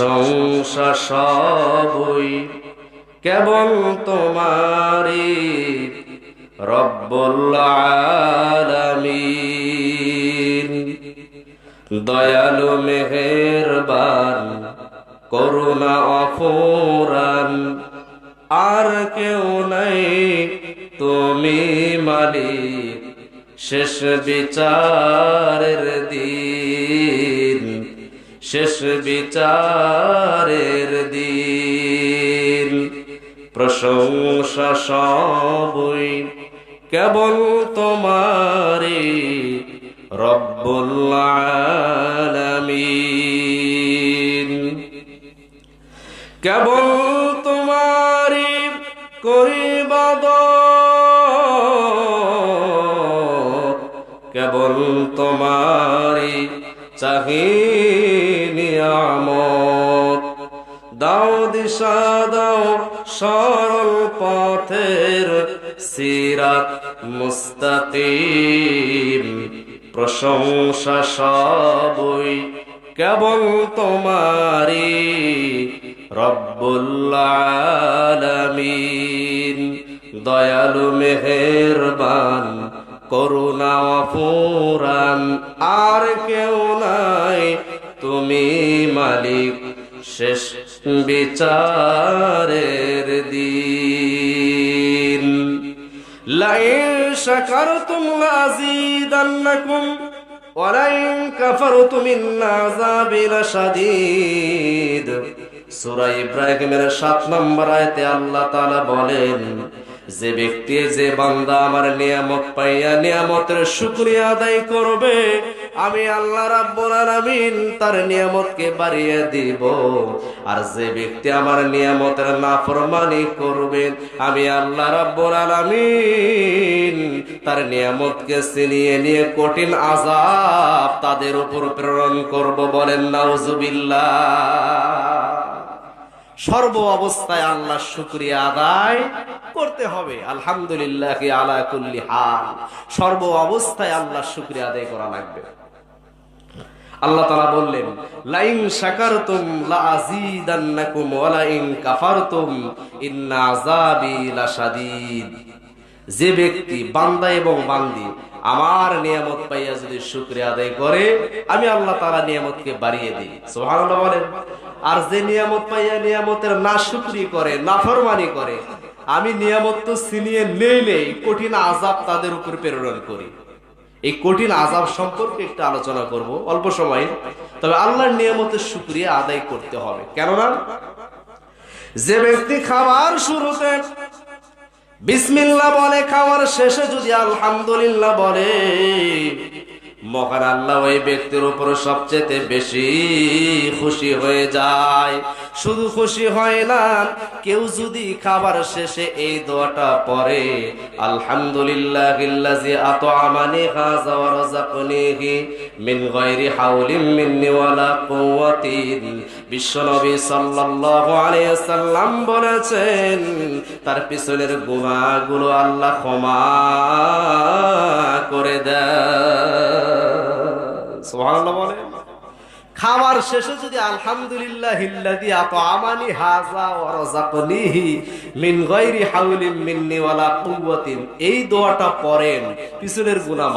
প্রশংসা সবই কেবল তোমারি রব্বুল আলামিন। দয়ালু মেহেরবান, করুণা অফুরান, আর কেউ নাই তুমি মালিক। শেষ বিচারের দিন শেষ বিচারের দিন। প্রশংসা সবই কেবল তোমারি রব্বুল আলামিন। কেবল তোমারি করিবাদ কেবল তোমারি চাহিনিয়ামত দাও দিশা, দাও সরল পথের সিরাত মুস্তাকিম। প্রশংসা সবই কেবল তোমারি রব্বুল আলামিন। দয়ালু মেহেরবান, করুণা অপুরান আর কেউ নাই তুমি মালিক, শেষ বিচারের দিন। লাইন শাকারতুম লাযীদান্নাকুম, ওয়ালাইন কাফারতুম ইন্না আযাবি লাশাদীদ সূরা ইব্রাহিমের 7 নম্বর আয়াতে আল্লাহ তাআলা বলেন, যে ব্যক্তি, যে বান্দা আমার নিয়ামত পাইয়া নিয়ামতের শুকরিয়া আদায় করবে আমি আল্লাহ রাব্বুল আলামিন তার নিয়ামতকে বাড়িয়ে দিব। আর যে ব্যক্তি আমার নিয়ামতের নাফরমানি করবে, আমি আল্লাহ রাব্বুল আলামিন তার নিয়ামতকে ছিনিয়ে নিয়ে কঠিন আযাব তাদের উপর প্রেরণ করব বলেন, নাউজুবিল্লাহ। সর্ব অবস্থায় আল্লাহ শুক্রিয়া আদায় করতে হবে। আলহামদুলিল্লাহ আলা কুল্লি হাল। সর্ব অবস্থায় আল্লাহ শুক্রিয়া আদায় করা লাগবে। আল্লাহ তাআলা বললেন, লাইন শাকারতুম লাযীদান্নাকুম ওয়া লাইন কাফারতুম ইন্না যে ব্যক্তি, বান্দা এবং বান্দি, আমার নিয়ামত পাইয়া যদি শুক্রিয়া আদায় করে, আমি আল্লাহ তাআলা নিয়ামতকে বাড়িয়ে দিই। সুবহানাল্লাহ বলেন। আর যে নিয়ামত পাইয়া নিয়ামতের না শুকরি করে, নাফরমানি করে, আমি নিয়ামত তো ছিনিয়ে নেই নেই, কঠিন আজাব তাদের উপর প্রেরণ করি। এই কঠিন আজাব সম্পর্কে একটু আলোচনা করব, অল্প সময়। তবে আল্লাহর নিয়ামতের শুক্রিয়া আদায় করতে হবে। কেননা, যে ব্যক্তি খাবার শুরুতে বিসমিল্লাহ বলে খাওয়ার শেষে যদি আলহামদুলিল্লাহ বলে মহান আল্লাহ ওই ব্যক্তির উপর সবচেয়ে বেশি খুশি হয়ে যায়। শুধু খুশি হয় না কেউ যদি খাবার শেষে এই দোয়াটা পড়ে আলহামদুলিল্লাহ কুওয়াতিন। বিশ্বনবী সাল্লাম বলেছেন, তার পিছনের গুনাহগুলো আল্লাহ ক্ষমা করে দেয় সুবহানাল্লাহ খাবার শেষে যদি আলহামদুলিল্লাহ এই দোয়াটা পড়েন, পিছনের গুনাহ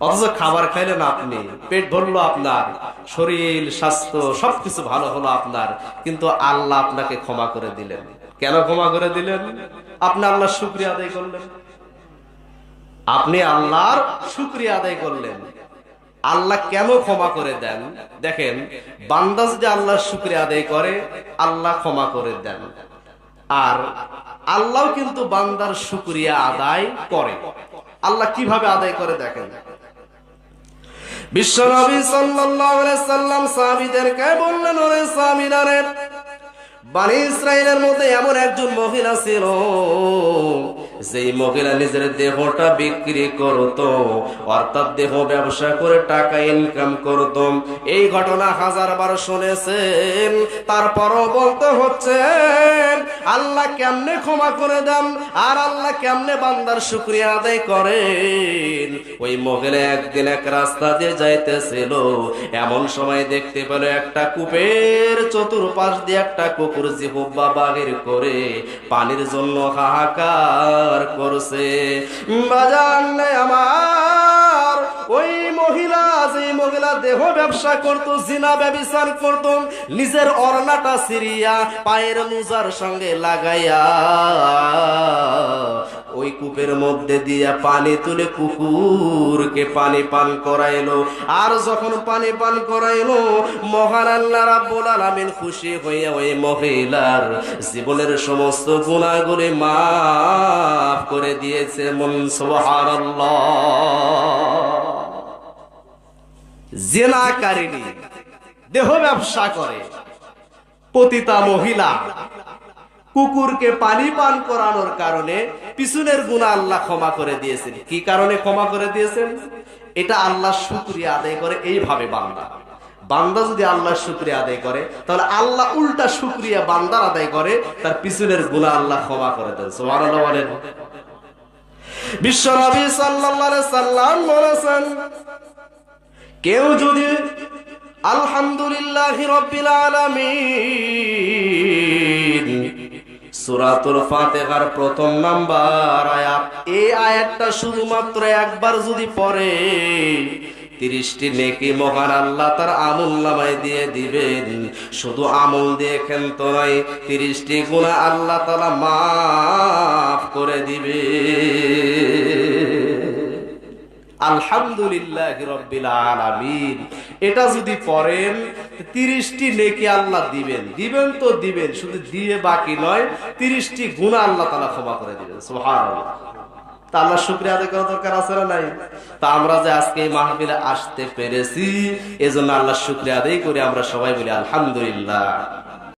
অথচ খাবার খাইলেন আপনি, পেট ভরলো আপনার, শরীর, স্বাস্থ্য, সবকিছু ভালো হলো আপনার, কিন্তু আল্লাহ আপনাকে ক্ষমা করে দিলেন। কেন ক্ষমা করে দিলেন? আপনি আল্লাহ শুক্রিয়া আদায় করলেন। আপনি আল্লাহর শুক্রিয়া আদায় করলেন। আল্লাহ কেন ক্ষমা করে দেন? দেখেন, বান্দা যদি আল্লাহ শুক্রিয়া আদায় করে, আল্লাহ ক্ষমা করে দেন। আর আল্লাহ কিন্তু বান্দার শুক্রিয়া আদায় করে। আল্লাহ কীভাবে আদায় করে দেখেন? বিশ্বনবী সাল্লাল্লাহু আলাইহি সাল্লাম সাহাবীদেরকে বললেন, ওরে সাহাবীরা রে, বানি ইসরাইলের মধ্যে এমন একজন মহিলা ছিল যেই মহিলা নিজের দেহটা বিক্রি করত, অর্থাৎ দেহ ব্যবসা করে টাকা ইনকাম করত, এই ঘটনা হাজার বার শুনেছেন, তারপরও বলতে হচ্ছে আল্লাহ কেমনে ক্ষমা করে দেন? আর আল্লাহ কেমনে বান্দার শুক্রিয়া আদায় করেন? ওই মহিলা একদিন এক রাস্তা দিয়ে যাইতেছিল। এমন সময় দেখতে পেল একটা কূপের চতুর্পাশ দিয়ে একটা কুকুর জিহুব্বা বাগের করে পানির জন্য হাহাকার করছে। নাই আমার, ওই মহিলা যে মহিলা দেহ ব্যবসা করত, জিনা ব্যবসার করত, নিজের অরনাটা সিরিয়া পায়ের মুজার সঙ্গে লাগাইয়া ওই কূপের মধ্যে দিয়া পানি তুলে কুকুরকে পানি পান করাইলো। আর যখন পানি পান করাইলো, মহান আল্লাহ রাব্বুল আলামিন খুশি হইয়া ওই মহিলার জীবনের সমস্ত গুণাগুলি মাফ করে দিয়েছে। মন সুবহানাল্লাহ। জেনাকারিনী দেহ ব্যবসা করে। পতিতা মহিলা, কুকুরকে পানি পান করানোর কারণে পিছনের গুণা আল্লাহ ক্ষমা করে দিয়েছেন। কি কারণে ক্ষমা করে দিয়েছেন? এটা আল্লাহ শুক্রিয়া আদায় করে এইভাবে বান্দা। বান্দা যদি আল্লাহ শুক্রিয়া আদায় করে, তাহলে আল্লাহ উল্টা শুক্রিয়া বান্দার আদায় করে, তার পিছনের গুণা আল্লাহ ক্ষমা করে দেন। সুবহানাল্লাহ বলেন। বিশ্ব নবী সাল্লাল্লাহু আলাইহি সাল্লাম বলেছেন কেউ যদি আলহামদুলিল্লাহ রব্বিল আলামিন সূরাতুল ফাতিহার প্রথম নাম্বার আয়াত, এই আয়াতটা শুধুমাত্র একবার যদি পড়ে, তিরিশটি নেকি মহান আল্লাহ তার আমল নামায় দিয়ে দিবেন। শুধু আমল দিয়ে খেলত নয়, তিরিশটি গুণা আল্লাহ তালা মাফ করে দিবে আলহামদুলিল্লাহ রব্বিল আলামিন। এটা যদি পড়েন নেকি আল্লাহ দিবেন। দিবেন তো দিবেন, শুধু দিয়ে বাকি নয় আল্লাহ ক্ষমা করে দিবেন। আল্লাহ শুক্রিয়া আদায় করা দরকার আছে না নাই? তা আমরা যে আজকে এই মাহফিলে আসতে পেরেছি, এজন্য আল্লাহ শুক্রিয়া আদায় করে, আমরা সবাই বলি আলহামদুলিল্লাহ।